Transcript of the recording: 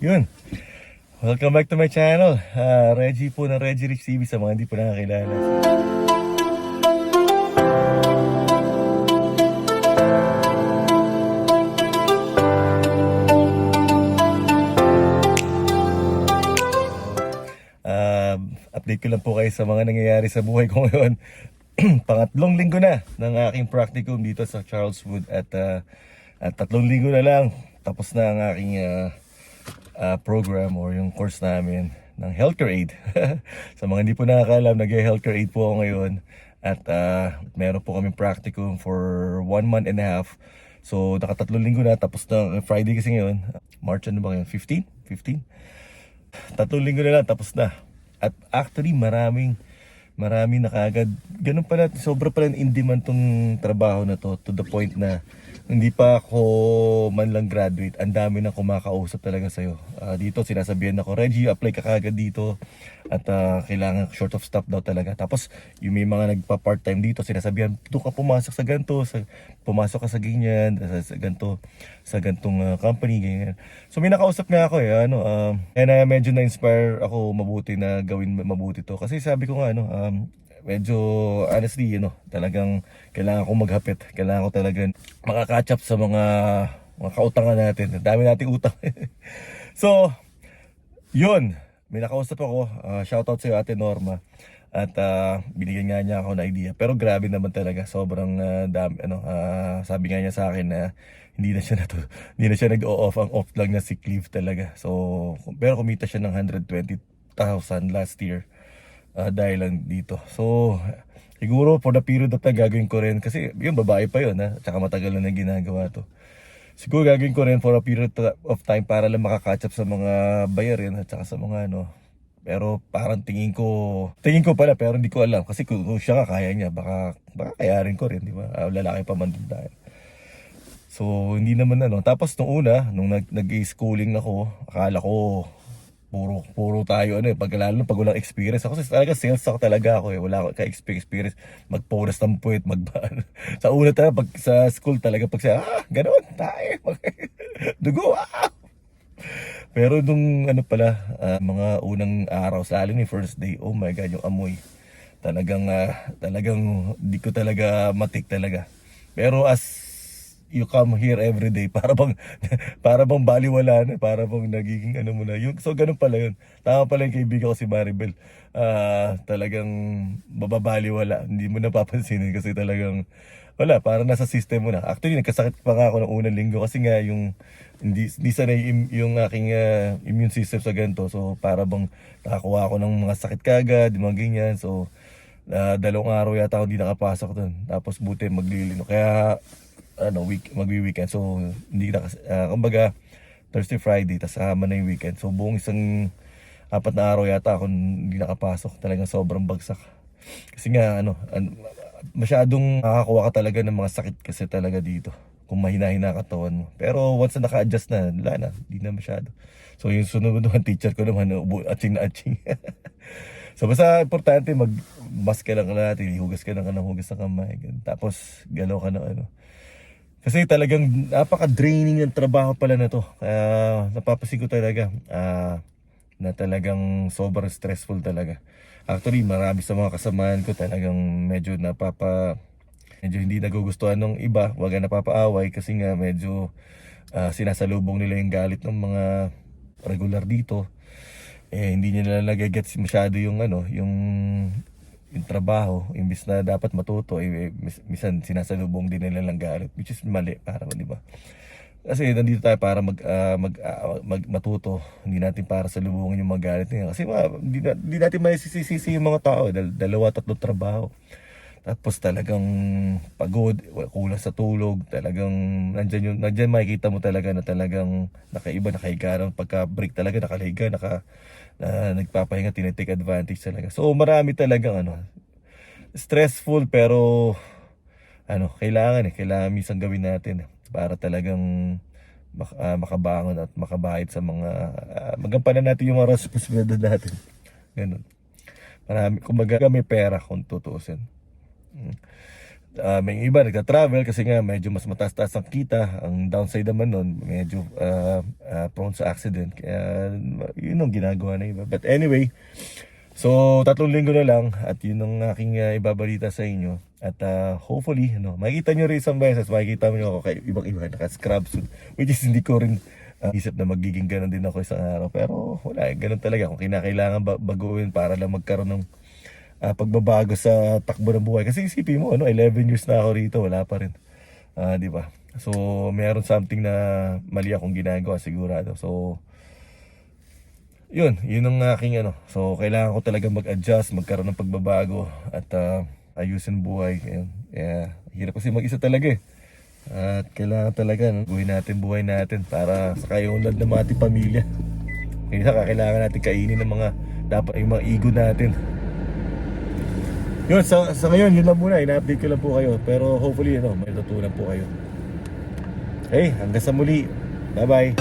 Yun. Welcome back to my channel. Ah, Reggie po ng Reggie Rich TV sa mga hindi po nakakilala. Ah, update ko lang po kayo sa mga nangyayari sa buhay ko ngayon. Pangatlong linggo na ng aking practicum dito sa Charleswood at, ah, at tatlong linggo na lang tapos na ang aking ah, ah, program or yung course namin ng healthcare aid. sa mga hindi po nakakalam, nag-healthcare aid po ako ngayon at ah, meron po kaming practicum for one month and a half. So nakatatlong linggo na tapos na Friday kasi ngayon. March ano ba ngayon? 15? 15? tatlong linggo na lang tapos na. At actually maraming maraming na kagad. Ganun pala, sobra pala in demand tong trabaho na to to the point na hindi pa ako man lang graduate, ang dami na kumakausap talaga sa'yo. Ah, dito sinasabihan ako, Reggie, apply ka kagad dito at ah, kailangan short of staff daw talaga. Tapos yung may mga nagpa-part-time dito, sinasabihan, doon ka pumasok sa ganito, sa, pumasok ka sa ganyan, sa, sa ganito, sa gantong ah, company, ganyan. So may nakausap nga ako eh, ano, um, kaya na medyo na-inspire ako mabuti na gawin mabuti to. Kasi sabi ko nga, ano, um, medyo honestly, you know, talagang kailangan ko maghapit. Kailangan ko talaga makakatch up sa mga mga kautangan natin. Dami nating utang. so, yun. May nakausap ako. Uh, shoutout sa iyo, Ate Norma. At ah, binigyan nga niya ako ng idea. Pero grabe naman talaga. Sobrang ah, dami. Ano, ah, sabi nga niya sa akin na hindi na siya na hindi na siya nag-off. Ang off lang niya si leave talaga. So, pero kumita siya ng 120,000 last year ah, dahil lang dito. So, siguro for the period of time gagawin ko rin kasi yung babae pa yun ha, tsaka matagal na ginagawa to. Siguro gagawin ko rin for a period of time para lang makakatch up sa mga bayarin at saka sa mga ano. Pero parang tingin ko, tingin ko pala pero hindi ko alam kasi kung, siya ka kaya niya baka baka kaya rin ko rin, di ba? Ah, lalaki pa man din dahil. So, hindi naman ano. Tapos nung una, nung nag, nag-schooling ako, akala ko puro puro tayo ano eh pag lalo pag walang experience ako talaga sales ako talaga ako eh wala ka experience magponas ng puwet mag sa una talaga pag sa school talaga pag siya ah ganoon tayo dugo ah pero nung ano pala ah, mga unang araw sa alin ni first day oh my god yung amoy. Talagang ah, talagang di ko talaga matik talaga. Pero as you come here every day para bang para bang baliwala na para bang nagiging ano mo na. Yung so ganun pala yun. Tama pala yung kaibigan ko si Maribel. Ah talagang bababaliwala hindi mo napapansinin kasi talagang wala para nasa system mo na. Actually nagkasakit pa nga ako ng unang linggo kasi nga yung hindi hindi sanay yung, aking ah, immune system sa ganito. So para bang nakakuha ako ng mga sakit kagad mga ganyan. So ah, dalawang araw yata ako hindi nakapasok doon tapos buti maglilino. Kaya ano week magwi-weekend. So hindi na kasi ah, kumbaga Thursday Friday tas sama na yung weekend. So buong isang apat na araw yata ako hindi nakapasok. Talagang sobrang bagsak. Kasi nga ano an- masyadong nakakakuha ka talaga ng mga sakit kasi talaga dito. Kung mahina-hina katawan mo. Pero once na naka-adjust na wala na. Hindi na masyado. So yung sunod naman teacher ko naman ubo atching na atching So basta importante mag mask ka lang natin, hugas ka lang ka ng hugas ng kamay. Tapos galaw ka ng ano. Kasi talagang napaka-draining ng trabaho pala na to. Kaya napapasin ko talaga ah, na talagang sobrang stressful talaga. Actually, marami sa mga kasamahan ko talagang medyo napapa medyo hindi nagugustuhan ng iba, wag na napapaaway kasi nga medyo ah, sinasalubong nila yung galit ng mga regular dito. Eh hindi nila nagagets masyado yung ano, yung yung trabaho, imbis na dapat matuto, eh, mis- minsan sinasalubong din nila ng galit, which is mali, para di ba? Kasi nandito tayo para mag, ah, mag, ah, mag matuto, hindi natin para salubungin yung mga galit nila. Kasi hindi, na, natin maisisisi yung mga tao, dal, dalawa, tatlo trabaho. Tapos talagang pagod, kulang sa tulog, talagang nandyan, yung, nandyan makikita mo talaga na talagang nakaiba, nakahiga rin. Pagka break talaga, nakaliga, naka, na, nagpapahinga, tinitake advantage talaga. So marami talagang ano, stressful pero ano, kailangan eh, kailangan minsan gawin natin eh, para talagang mak- ah, makabangon at makabahid sa mga, uh, magampanan natin yung mga responsibilidad natin. Ganun. Marami, kumbaga may pera kung tutuusin. Ah, may iba nagka-travel kasi nga medyo mas mataas-taas ang kita. Ang downside naman nun, medyo ah, ah, prone sa accident. Kaya yun ang ginagawa na iba. But anyway, so tatlong linggo na lang at yun ang aking ah, ibabalita sa inyo. At ah, hopefully, ano, makikita nyo rin isang beses, makikita nyo ako kay ibang-iba naka-scrub suit. Which is hindi ko rin ah, isip na magiging ganun din ako isang araw. Pero wala, ganun talaga. Kung kinakailangan ba- baguhin para lang magkaroon ng ah, pagbabago sa takbo ng buhay. Kasi isipin mo, ano, 11 years na ako rito, wala pa rin. Ah, di ba? So, meron something na mali akong ginagawa sigurado. So, yun, yun ang aking ano. So, kailangan ko talaga mag-adjust, magkaroon ng pagbabago at ah, ayusin buhay. Ayun. Kaya, hirap kasi mag-isa talaga eh. At kailangan talaga, no, buhay natin, buhay natin para sa kayunlad ng ating pamilya. Kaya kailangan natin kainin ng mga dapat yung mga ego natin. Yun, sa, sa ngayon, yun lang muna. Ina-update ko lang po kayo. Pero hopefully, ano, may natutunan po kayo. Okay, hanggang sa muli. Bye-bye.